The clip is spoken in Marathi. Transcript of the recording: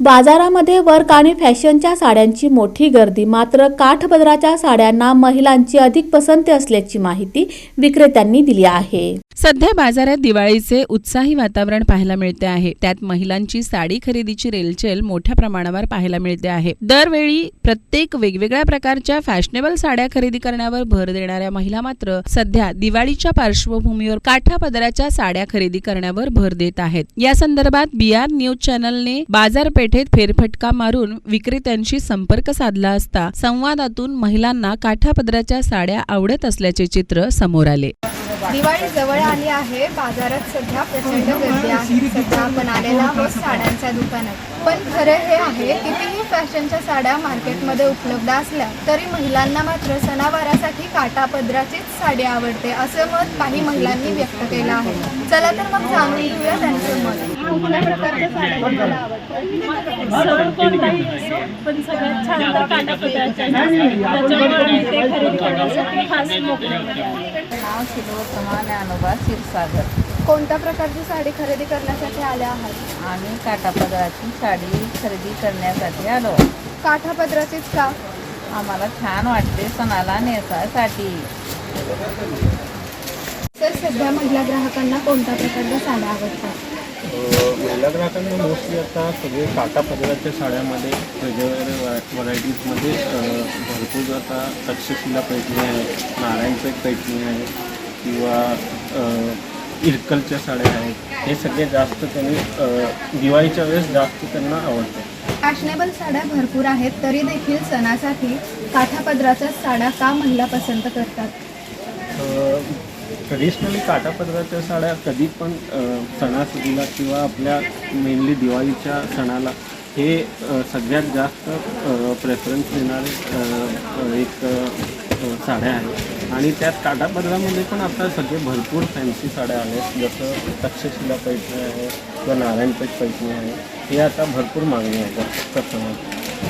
बाजारामध्ये वर्क आणि फॅशनच्या साड्यांची मोठी गर्दी. मात्र काठपदराच्या साड्यांना महिलांची अधिक पसंती असल्याची माहिती विक्रेत्यांनी दिली आहे. सध्या बाजारात दिवाळीचे उत्साही वातावरण पाहायला मिळते आहे. त्यात महिलांची साडी खरेदीची रेलचेल मोठ्या प्रमाणावर पाहायला मिळते आहे. दरवेळी प्रत्येक वेगवेगळ्या प्रकारच्या फॅशनेबल साड्या खरेदी करण्यावर भर देणाऱ्या महिला मात्र सध्या दिवाळीच्या पार्श्वभूमीवर काठापदराच्या साड्या खरेदी करण्यावर भर देत आहेत. या संदर्भात बिआर न्यूज चॅनलने बाजारपेठेत फेरफटका मारून विक्रेत्यांशी संपर्क साधला असता संवादातून महिलांना काठापदराच्या साड्या आवडत असल्याचे चित्र समोर आले. दिवाळी जवळ आली आहे. बाजारात सध्या प्रचंड गर्दी आहे. सध्या आपण आलेला आहोत साड्यांच्या दुकानात. पण खरं हे आहे कितीही फॅशनच्या साड्या मार्केटमध्ये उपलब्ध असल्या तरी महिलांना मात्र सणावारासाठी काटापदराचीच साडी आवडते असं मत काही महिलांनी व्यक्त केलं आहे. चला तर मग जाणून घेऊया त्यांचं मत. कुठल्या प्रकारच्या पण शिलोत्तमा ज्ञानोबा क्षीरसागर. कोणत्या प्रकारची साडी खरेदी करण्यासाठी आल्या आहात? आम्ही काटापदराची साडी खरेदी करण्यासाठी आलो. काठापदराचीच का? आम्हाला छान वाटते सणाला नेसासाठी तर सध्या महिला ग्राहकांना कोणत्या प्रकारच्या साड्या आवडतात? महिला ग्राहकांना मोस्टली आता सगळे काटा पदराच्या साड्यामध्ये वेगवेगळ्या व्हरायटीजमध्ये भरपूर आता तक्षशिला पैठणी आहे नारायणपेठ पैठणी आहे किंवा इरकलच्या साड्या आहेत हे सगळे जास्त त्यांनी दिवाळीच्या वेळेस जास्त त्यांना आवडतात. फॅशनेबल साड्या भरपूर आहेत तरी देखील सणासाठी काठापदराच्या साड्या का महिला पसंत करतात? ट्रेडिशनली काटापदराच्या साड्या कधी पण सणासुदीला किंवा आपल्या मेनली दिवाळीच्या सणाला हे सगळ्यात जास्त प्रेफरन्स देणारे एक साड्या आहेत. आणि त्यात बदलामध्ये पण आता सगळे भरपूर फॅन्सी साड्या आहेत जसं तक्षशिला पैठणी आहे किंवा नारायणपेठ पैठणी आहे. हे आता भरपूर मागणी आहे. कस्टमर